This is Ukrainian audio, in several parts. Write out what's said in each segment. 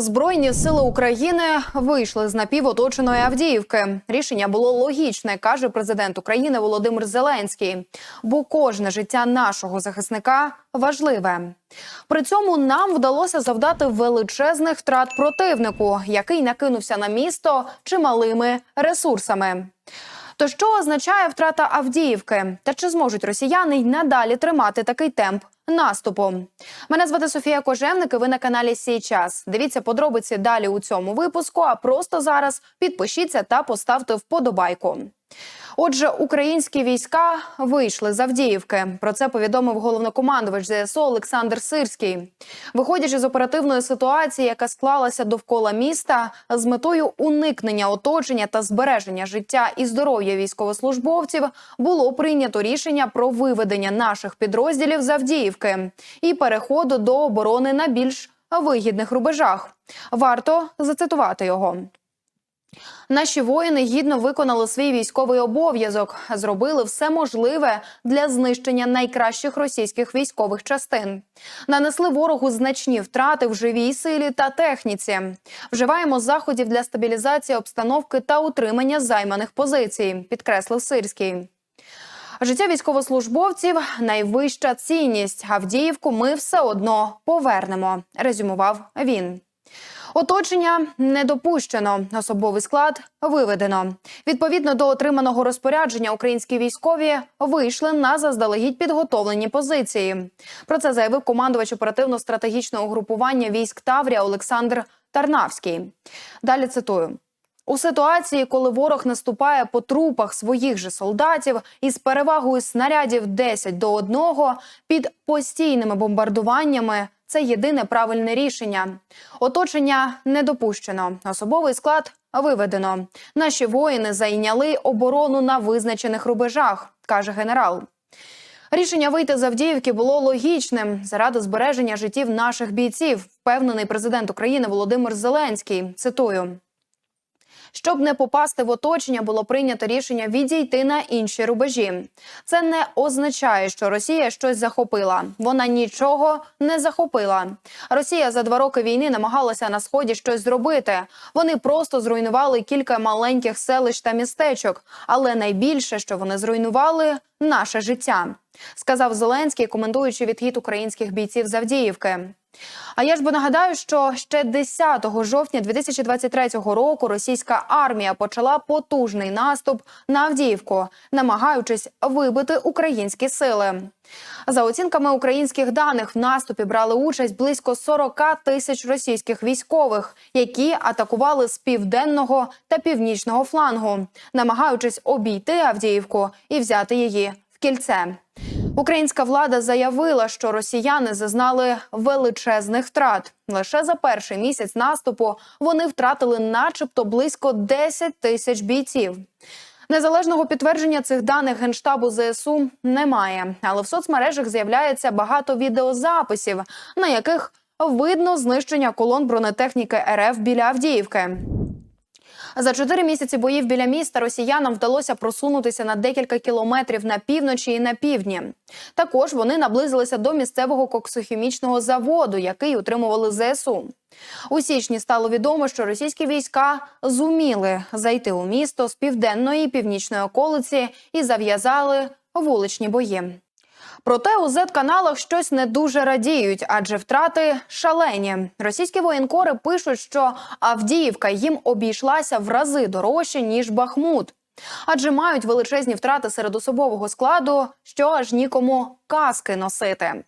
Збройні сили України вийшли з напівоточеної Авдіївки. Рішення було логічне, каже президент України Володимир Зеленський. Бо кожне життя нашого захисника важливе. При цьому нам вдалося завдати величезних втрат противнику, який накинувся на місто чималими ресурсами. То що означає втрата Авдіївки? Та чи зможуть росіяни й надалі тримати такий темп наступу? Мене звати Софія Кожевник. і Ви на каналі Сій час. Дивіться подробиці далі у цьому випуску. А просто зараз підпишіться та поставте вподобайку. Отже, українські війська вийшли з Авдіївки. Про це повідомив головнокомандувач ЗСУ Олександр Сирський. Виходячи з оперативної ситуації, яка склалася довкола міста, з метою уникнення оточення та збереження життя і здоров'я військовослужбовців, було прийнято рішення про виведення наших підрозділів з Авдіївки і переходу до оборони на більш вигідних рубежах. Варто зацитувати його. Наші воїни гідно виконали свій військовий обов'язок, зробили все можливе для знищення найкращих російських військових частин. Нанесли ворогу значні втрати в живій силі та техніці. Вживаємо заходів для стабілізації обстановки та утримання займаних позицій, підкреслив Сирський. Життя військовослужбовців найвища цінність. Авдіївку ми все одно повернемо. Резюмував він. Оточення не допущено. Особовий склад виведено. Відповідно до отриманого розпорядження, українські військові вийшли на заздалегідь підготовлені позиції. Про це заявив командувач оперативно-стратегічного групування військ Таврія Олександр Тарнавський. Далі цитую. У ситуації, коли ворог наступає по трупах своїх же солдатів із перевагою снарядів 10 до 1 під постійними бомбардуваннями, це єдине правильне рішення. Оточення не допущено. Особовий склад виведено. Наші воїни зайняли оборону на визначених рубежах, каже генерал. Рішення вийти з Авдіївки було логічним заради збереження життів наших бійців, впевнений президент України Володимир Зеленський. Цитую. Щоб не попасти в оточення, було прийнято рішення відійти на інші рубежі. Це не означає, що Росія щось захопила. Вона нічого не захопила. Росія за два роки війни намагалася на сході щось зробити. Вони просто зруйнували кілька маленьких селищ та містечок. Але найбільше, що вони зруйнували, наше життя, сказав Зеленський, коментуючи відхід українських бійців з Авдіївки. А я ж би нагадаю, що ще 10 жовтня 2023 року російська армія почала потужний наступ на Авдіївку, намагаючись вибити українські сили. За оцінками українських даних, в наступі брали участь близько 40 тисяч російських військових, які атакували з південного та північного флангу, намагаючись обійти Авдіївку і взяти її в кільце. Українська влада заявила, що росіяни зазнали величезних втрат. Лише за перший місяць наступу вони втратили, начебто, близько 10 тисяч бійців. Незалежного підтвердження цих даних генштабу ЗСУ немає, але в соцмережах з'являється багато відеозаписів, на яких видно знищення колон бронетехніки РФ біля Авдіївки. За чотири місяці боїв біля міста росіянам вдалося просунутися на декілька кілометрів на півночі і на півдні. Також вони наблизилися до місцевого коксохімічного заводу, який утримували ЗСУ. У січні стало відомо, що російські війська зуміли зайти у місто з південної і північної околиці і зав'язали вуличні бої. Проте у Z-каналах щось не дуже радіють, адже втрати шалені. Російські воєнкори пишуть, що Авдіївка їм обійшлася в рази дорожче ніж Бахмут. Адже мають величезні втрати серед особового складу, що аж нікому каски носити.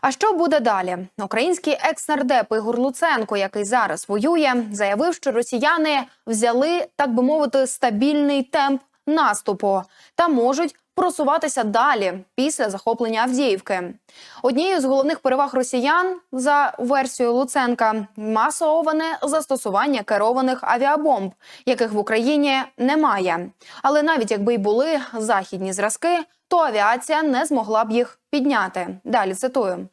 А що буде далі? Український екс-нардеп Ігор Луценко, який зараз воює, заявив, що росіяни взяли, так би мовити, стабільний темп наступу та можуть просуватися далі після захоплення Авдіївки. Однією з головних переваг росіян за версією Луценка масоване застосування керованих авіабомб, яких в Україні немає. Але навіть якби й були західні зразки, то авіація не змогла б їх підняти. Далі цитую.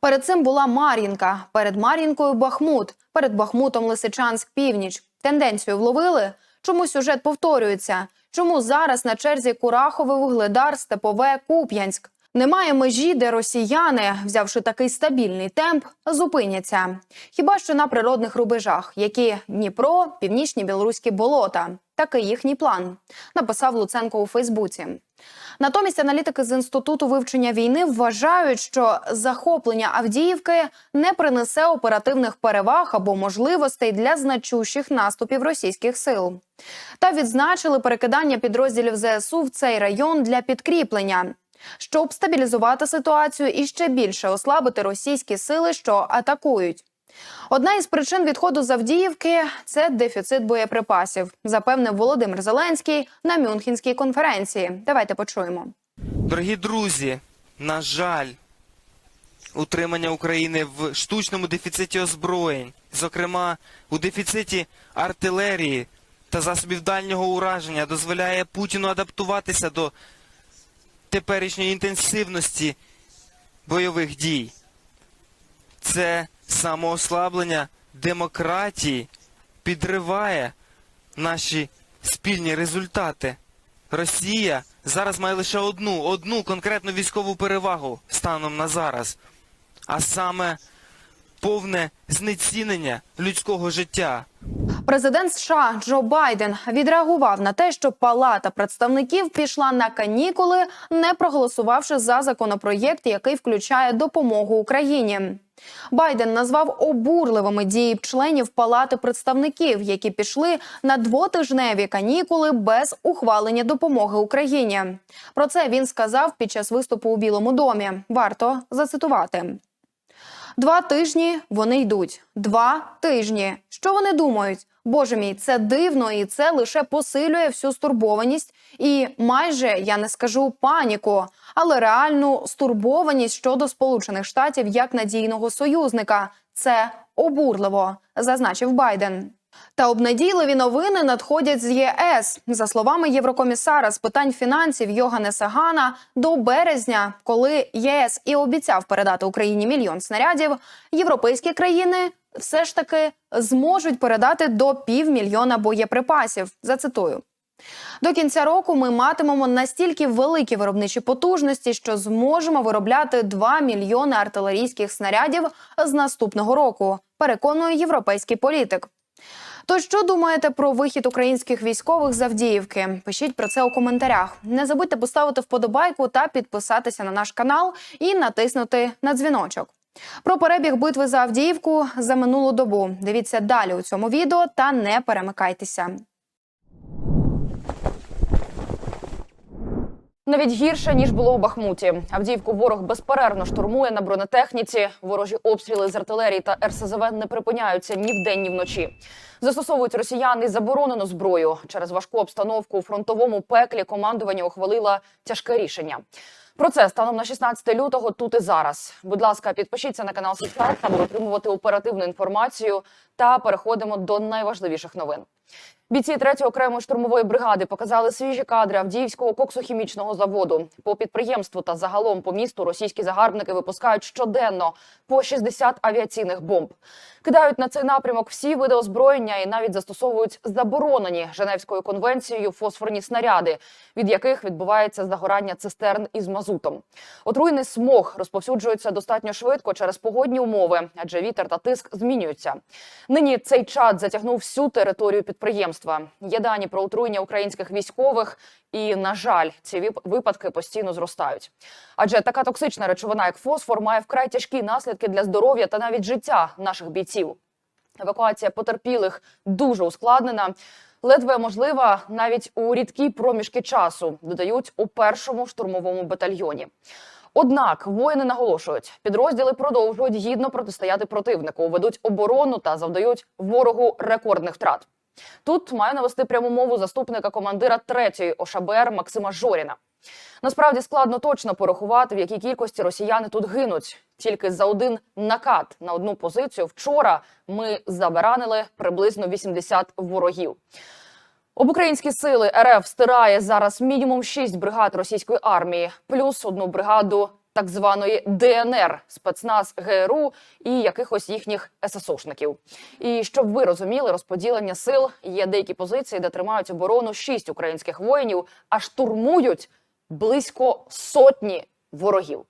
Перед цим була Мар'їнка, перед Мар'їнкою Бахмут, перед Бахмутом Лисичанськ Північ. Тенденцію вловили. Чому сюжет повторюється? Чому зараз на черзі Курахове, Вугледар, Степове, Куп'янськ? Немає межі, де росіяни, взявши такий стабільний темп, зупиняться. Хіба що на природних рубежах, які Дніпро, північні білоруські болота. Такий їхній план, написав Луценко у Фейсбуці. Натомість аналітики з інституту вивчення війни вважають, що захоплення Авдіївки не принесе оперативних переваг або можливостей для значущих наступів російських сил. Та відзначили перекидання підрозділів ЗСУ в цей район для підкріплення, щоб стабілізувати ситуацію і ще більше ослабити російські сили, що атакують. Одна із причин відходу з Авдіївки – це дефіцит боєприпасів, запевнив Володимир Зеленський на Мюнхенській конференції. Давайте почуємо. Дорогі друзі, на жаль, утримання України в штучному дефіциті озброєнь, зокрема у дефіциті артилерії та засобів дальнього ураження, дозволяє Путіну адаптуватися до теперішньої інтенсивності бойових дій. Це самоослаблення демократії підриває наші спільні результати. Росія зараз має лише одну, одну конкретну військову перевагу станом на зараз, а саме повне знецінення людського життя. Президент США Джо Байден відреагував на те, що Палата представників пішла на канікули, не проголосувавши за законопроєкт, який включає допомогу Україні. Байден назвав обурливими дії членів Палати представників, які пішли на двотижневі канікули без ухвалення допомоги Україні. Про це він сказав під час виступу у Білому домі. Варто зацитувати. Два тижні вони йдуть. Два тижні. Що вони думають? Боже мій, це дивно, і це лише посилює всю стурбованість і майже я не скажу паніку, але реальну стурбованість щодо Сполучених Штатів як надійного союзника. Це обурливо, зазначив Байден. Та обнадійливі новини надходять з ЄС. За словами єврокомісара з питань фінансів Йоганеса Гана, до березня, коли ЄС і обіцяв передати Україні мільйон снарядів, європейські країни все ж таки зможуть передати до півмільйона боєприпасів. Зацитую. До кінця року ми матимемо настільки великі виробничі потужності, що зможемо виробляти 2 мільйони артилерійських снарядів з наступного року. Переконує європейський політик. То що думаєте про вихід українських військових з Авдіївки? Пишіть про це у коментарях. Не забудьте поставити вподобайку та підписатися на наш канал і натиснути на дзвіночок. Про перебіг битви за Авдіївку за минулу добу. Дивіться далі у цьому відео та не перемикайтеся. Навіть гірше ніж було у Бахмуті. Авдіївку ворог безперервно штурмує на бронетехніці. Ворожі обстріли з артилерії та РСЗВ не припиняються ні вдень, ні вночі. Застосовують росіяни заборонену зброю. Через важку обстановку у фронтовому пеклі командування ухвалило тяжке рішення. Про це станом на 16 лютого тут і зараз. Будь ласка, підпишіться на канал Січас, аби отримувати оперативну інформацію. Та переходимо до найважливіших новин. Бійці 3-ї окремої штурмової бригади показали свіжі кадри Авдіївського коксохімічного заводу. По підприємству та загалом по місту російські загарбники випускають щоденно по 60 авіаційних бомб. Кидають на цей напрямок всі види озброєння і навіть застосовують заборонені Женевською конвенцією фосфорні снаряди, від яких відбувається загорання цистерн із мазутом. Отруйний смог розповсюджується достатньо швидко через погодні умови, адже вітер та тиск змінюються. Нині цей чад затягнув всю територію підприємства. Є дані про отруєння українських військових, і на жаль, ці випадки постійно зростають. Адже така токсична речовина, як фосфор, має вкрай тяжкі наслідки для здоров'я та навіть життя наших бійців. Евакуація потерпілих дуже ускладнена. Ледве можлива навіть у рідкі проміжки часу, додають у першому штурмовому батальйоні. Однак воїни наголошують, підрозділи продовжують гідно протистояти противнику, ведуть оборону та завдають ворогу рекордних втрат. Тут маю навести пряму мову заступника командира 3-ї ОШБР Максима Жоріна. Насправді складно точно порахувати, в якій кількості росіяни тут гинуть. Тільки за один накат на одну позицію вчора ми забаранили приблизно 80 ворогів. Об українські сили РФ стирає зараз мінімум 6 бригад російської армії, плюс одну бригаду так званої ДНР, спецназ ГРУ і якихось їхніх ССОшників. І щоб ви розуміли, розподілення сил є деякі позиції, де тримають оборону 6 українських воїнів, а штурмують близько сотні ворогів.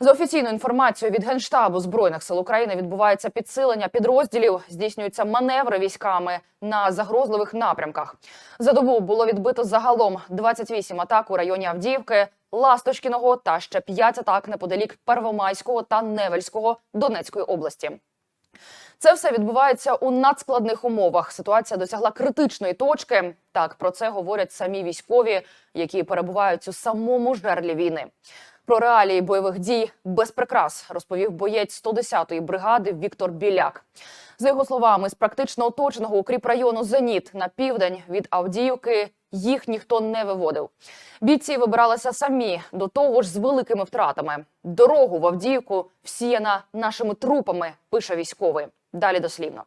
За офіційною інформацією від Генштабу Збройних сил України відбувається підсилення підрозділів, здійснюються маневри військами на загрозливих напрямках. За добу було відбито загалом 28 атак у районі Авдіївки, Ласточкіного та ще 5 атак неподалік Первомайського та Невельського Донецької області. Це все відбувається у надскладних умовах. Ситуація досягла критичної точки. Так про це говорять самі військові, які перебувають у самому жерлі війни. Про реалії бойових дій без прикрас розповів боєць 110-ї бригади Віктор Біляк. За його словами, з практично оточеного укріпрайону Зеніт на південь від Авдіївки їх ніхто не виводив. Бійці вибиралися самі до того ж з великими втратами. Дорогу в Авдіївку всіяна нашими трупами, пише військовий. Далі дослівно.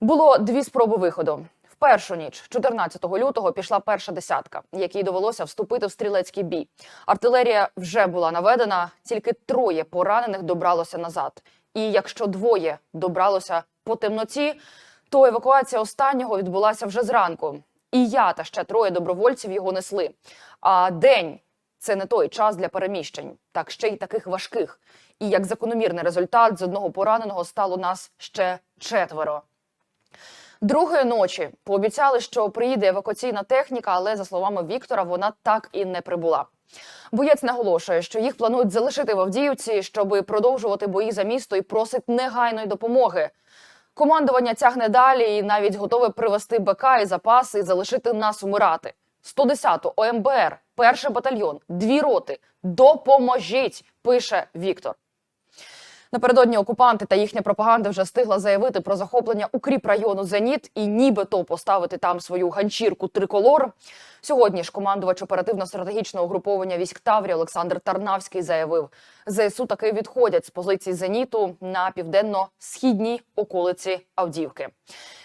Було дві спроби виходу. В першу ніч, 14 лютого, пішла перша десятка, якій довелося вступити в стрілецький бій. Артилерія вже була наведена, тільки троє поранених добралося назад. І якщо двоє добралося по темноті, то евакуація останнього відбулася вже зранку. І я та ще троє добровольців його несли. А день це не той час для переміщень, так ще й таких важких. І як закономірний результат з одного пораненого стало нас ще четверо. Другої ночі пообіцяли, що приїде евакуаційна техніка, але за словами Віктора, вона так і не прибула. Боєць наголошує, що їх планують залишити в Авдіївці, щоб продовжувати бої за місто і просить негайної допомоги. Командування тягне далі і навіть готове привезти БК і запаси і залишити нас умирати. 110 ОМБР, перший батальйон, дві роти. Допоможіть, пише Віктор. Напередодні окупанти та їхня пропаганда вже встигла заявити про захоплення укріп району Зеніт і нібито поставити там свою ганчірку триколор. Сьогодні ж командувач оперативно-стратегічного угруповання військ Таврі Олександр Тарнавський заявив, ЗСУ таки відходять з позицій Зеніту на південно-східній околиці Авдіївки.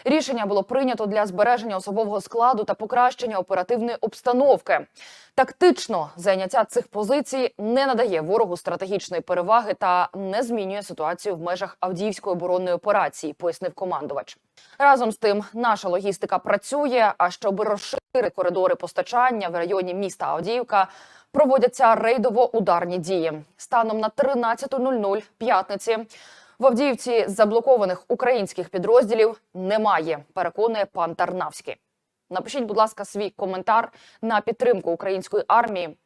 Рішення було прийнято для збереження особового складу та покращення оперативної обстановки. Тактично зайняття цих позицій не надає ворогу стратегічної переваги та не змінює ситуацію в межах Авдіївської оборонної операції, пояснив командувач. Разом з тим, наша логістика працює. А щоб розширити коридори постачання в районі міста Авдіївка, проводяться рейдово-ударні дії. Станом на 13.00 п'ятниці в Авдіївці заблокованих українських підрозділів немає. Переконує пан Тарнавський. Напишіть, будь ласка, свій коментар на підтримку української армії.